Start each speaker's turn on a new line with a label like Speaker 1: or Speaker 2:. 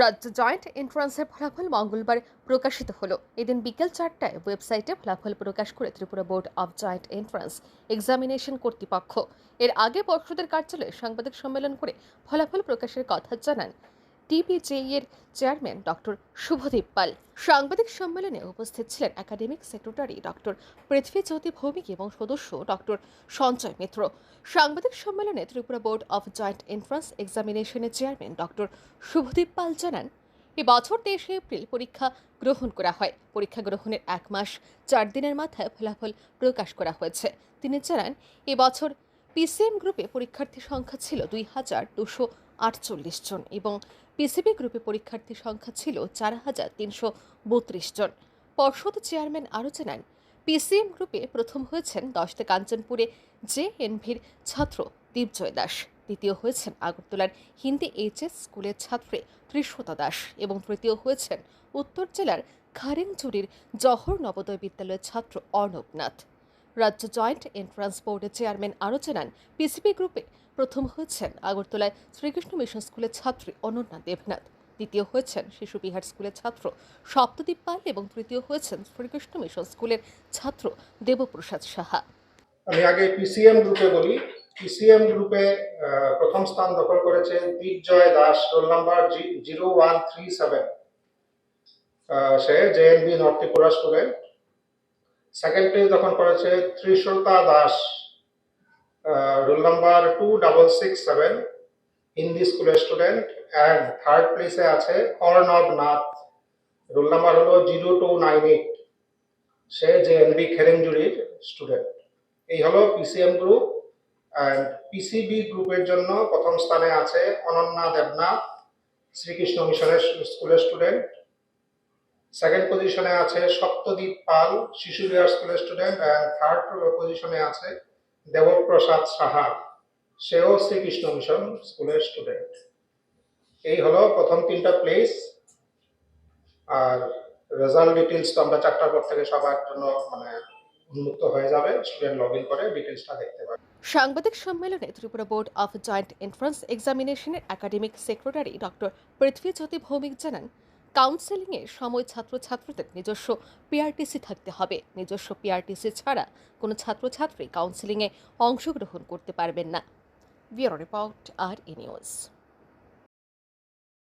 Speaker 1: রাজ্য জয়েন্ট এন্ট্রান্সের ফলাফল মঙ্গলবার প্রকাশিত হলো। এদিন বিকেল চারটায় ওয়েবসাইটে ফলাফল প্রকাশ করে Tripura board of joint entrance examination কর্তৃপক্ষ। এর আগে পর্ষদের কার্যালয়ে সাংবাদিক সম্মেলন করে ফলাফল প্রকাশের কথা জানান টিপিজেই এর চেয়ারম্যান ডক্টর শুভদীপ পাল। সাংবাদিক সম্মেলনে উপস্থিত ছিলেন academic secretary doctor Prithwijyoti Bhowmik এবং সদস্য ডক্টর সঞ্জয় মিত্র। সাংবাদিক সম্মেলনে Tripura board of joint entrance এক্সামিনেশনের chairman doctor Subhadip Pal জানান এবছর তেইশে এপ্রিল পরীক্ষা গ্রহণ করা হয়। পরীক্ষা গ্রহণের এক মাস চার দিনের মাথায় ফলাফল প্রকাশ করা হয়েছে। তিনি জানান এবছর পিসিএম গ্রুপে পরীক্ষার্থী সংখ্যা ছিল দুই হাজার দুশো আটচল্লিশ জন এবং পিসিবি গ্রুপে পরীক্ষার্থী সংখ্যা ছিল চার হাজার তিনশো বত্রিশ জন। পর্ষদ চেয়ারম্যান আরও জানান পিসিএম গ্রুপে প্রথম হয়েছেন দশটা কাঞ্চনপুরে জে এনভির ছাত্র দীপজয় দাস। দ্বিতীয় হয়েছেন আগরতলার হিন্দি এইচএস স্কুলের ছাত্রী ত্রিশতা দাস এবং তৃতীয় হয়েছেন উত্তর জেলার খারেংচুরির জহর নবোদয় বিদ্যালয়ের ছাত্র অর্ণব নাথ। রাজ্য জয়েন্ট এন্ট্রান্স বোর্ডের চেয়ারম্যান আরও জানান পিসিবি গ্রুপে প্রথম হয়েছেন আগরতলায় শ্রীকৃষ্ণ মিশন স্কুলের ছাত্রী অনন্যা দেবনাথ। দ্বিতীয় হয়েছেন শিশু বিহার স্কুলের ছাত্র সপ্তদীপ পাল এবং তৃতীয় হয়েছেন শ্রীকৃষ্ণ মিশন স্কুলের ছাত্র দেবপ্রসাদ সাহা।
Speaker 2: আমি আগে পিসিএম গ্রুপে বলি, পিসিএম গ্রুপে প্রথম স্থান দখল করেছে Digjoy Das, roll number zero one three seven. সে JNB north Tripura student. Second place দখল করেছে Trishrota Das roll number two double six seven Hindi স্কুলের স্টুডেন্ট অ্যান্ড থার্ড প্লেসে আছে অর্ণব নাথ রোল নাম্বার হলো জিরো টু নাইন এইট সে JNB খেরেঞ্জুরির student এই হলো পিসিএম গ্রুপ অ্যান্ড পিসিবি গ্রুপের জন্য প্রথম স্থানে আছে অনন্যা দেবনাথ, শ্রীকৃষ্ণ মিশনের স্কুলের স্টুডেন্ট সেকেন্ড পজিশনে আছে সপ্তদীপ পাল, শিশু বিহার স্কুলের স্টুডেন্ট অ্যান্ড থার্ড পজিশনে আছে দেবপ্রসাদ সাহা, সেও শ্রীকৃষ্ণ মিশন স্কুলের স্টুডেন্ট এই হলো প্রথম তিনটা প্লেস আর রেজাল্ট ডিটেলস তো আমরা চারটার পর থেকে সবার জন্য মানে উন্মুক্ত হয়ে যাবে। স্টুডেন্ট লগ ইন করে ডিটেলসটা দেখতে পাবে
Speaker 1: সাংবাদিক সম্মেলনে Tripura board of joint entrance এক্সামিনেশনের academic secretary doctor Prithwi Jyoti Bhowmik জানান কাউন্সেলিংয়ের সময় ছাত্রছাত্রীদের নিজস্ব পিআরটিসি থাকতে হবে। নিজস্ব পিআরটিসি ছাড়া কোনো ছাত্রছাত্রী কাউন্সেলিংয়ে অংশগ্রহণ করতে পারবেন না। Bureau report R E news.